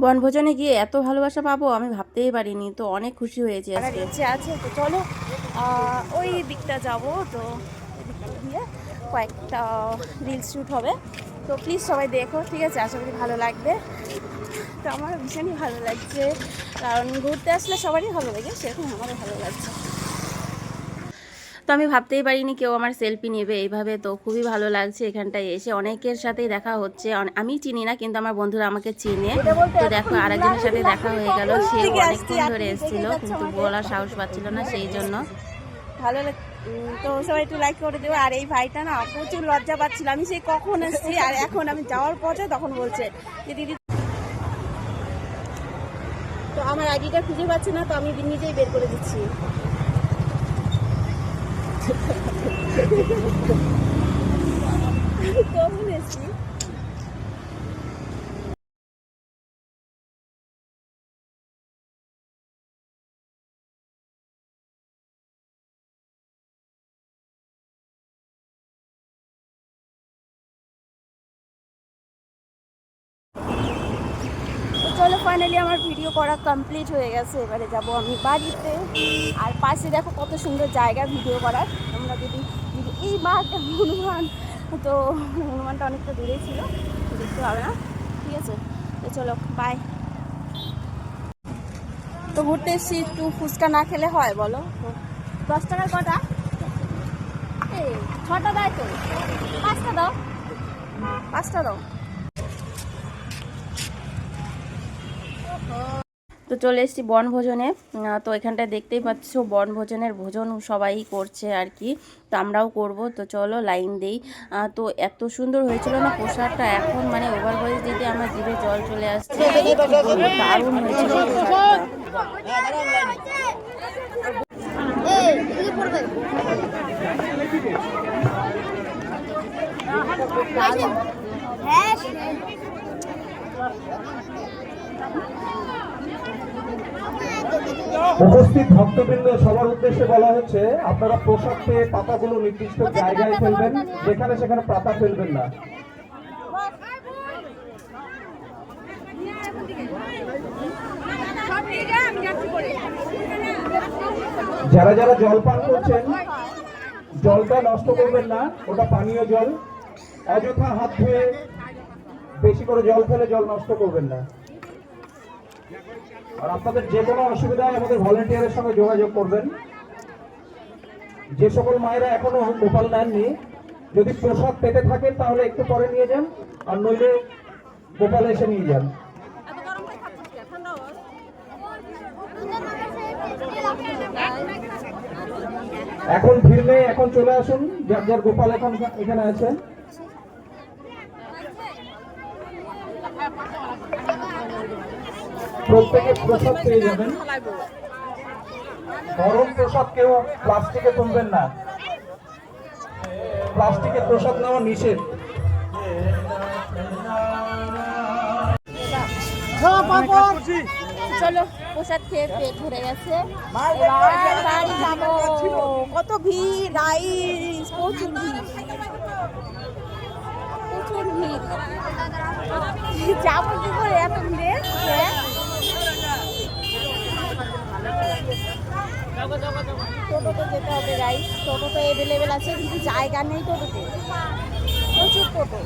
বনভোজনে গিয়ে এত ভালোবাসা পাবো আমি ভাবতেই পারিনি তো অনেক খুশি হয়েছি আজকে। ইচ্ছে আছে তো চলো ওই দিকটা যাব তো দিকটা কয়েকটা রিলস শ্যুট হবে। তো প্লিজ সবাই দেখো ঠিক আছে? আশা করি ভালো লাগবে। তো আমার ভীষণই ভালো লাগছে কারণ ঘুরতে আসলে সবারই ভালো লাগে সেরকম আমারও ভালো লাগছে। আমি ভাবতেই পারিনি কেউ আমার সেলফি নেবে। এইভাবে তো খুবই ভালো লাগছে এখানটায় এসে। অনেকের সাথেই দেখা হচ্ছে। আমি চিনি না কিন্তু আমার বন্ধুরা আমাকে চিনে। তো দেখো আরেকজনের সাথে দেখা হয়ে গেল। সে অনেকক্ষণ ধরে এসেছিল কিন্তু বলার সাহস পাচ্ছিল না সেই জন্য। ভালো তো সবাই একটু লাইক করে দেবো আর এই ভাইটা না প্রচুর লজ্জা পাচ্ছিল। আমি সেই কখন এসেছি আর এখন আমি যাওয়ার পথে তখন বলছে যে দিদি তো আমার আইডিটা খুঁজে পাচ্ছে না তো আমি নিজেই বের করে দিচ্ছি। কখন এসেছি চলো ফাইনালি আমার ভিডিও করা কমপ্লিট হয়ে গেছে। এবারে যাব আমি বাড়িতে। আর পাশে দেখো কত সুন্দর জায়গা ভিডিও করার। আমরা যদি এই মাঠটা হনুমান, তো হনুমানটা অনেকটা দূরেই ছিল, দেখতে পাবে না? ঠিক আছে, তো চলো বাই তো ঘুরতে এসেছি একটু ফুচকা না খেলে হয়, বলো? দশ টাকার কটা? ছটা দেয় তো। পাঁচটা দাও। পাঁচটা দাও। তো চলে এসেছি বনভোজনে। তো এখানটায় দেখতেই পাচ্ছ বনভোজনের ভোজন সবাই করছে আর কি। তো আমরাও করব। তো চলো লাইন দেই। তো এত সুন্দর হয়েছিল না প্রসাদটা। এখন মানে ওভার ভয়েস দিতে আমার জিভে জল চলে আসছে। দারুণ হয়েছিল প্রসাদটা। উপস্থিত ভক্তবৃন্দ সবার উদ্দেশ্যে বলা হচ্ছে আপনারা প্রসাদ পেয়ে পাতাগুলো নির্দিষ্ট জায়গায় ফেলবেন যেখানে সেখানে পাতা ফেলবেন না। যারা যারা জল পান করছেন জলটা নষ্ট করবেন না ওটা পানীয় জল। অযথা হাত ধুয়ে বেশি করে জল ফেলে জল নষ্ট করবেন না। আর আপনাদের যে কোনো অসুবিধায় আমাদের ভলেন্টিয়ারের সঙ্গে যোগাযোগ করবেন। যে সকল মায়েরা এখনও গোপাল নেননি, যদি প্রসাদ পেতে থাকেন তাহলে একটু পরে নিয়ে যান, আর নইলে গোপাল এসে নিয়ে যান। এখন ভিড় নেই এখন চলে আসুন, যার যার গোপাল এখন এখানে আছে প্রত্যেকে প্রসাদ পেয়ে যাবেন। গরম প্রসাদ কেউ প্লাস্টিকে তুলবেন না। প্লাস্টিকে প্রসাদ নেওয়া নিষেধ। চলো প্রসাদ খেয়ে পেট ভরে গেছে। বাড়ি যাব। কত ভিড় রাইস প্রচুর ভিড়। প্রচুর ভিড়। যাব কি করে এত ভিড়ে? টোটোতে যেতে হবে রাইস টোটো তো অ্যাভেলেবেল আছে কিন্তু জায়গা নেই টোটোতে। প্রচুর টোটো।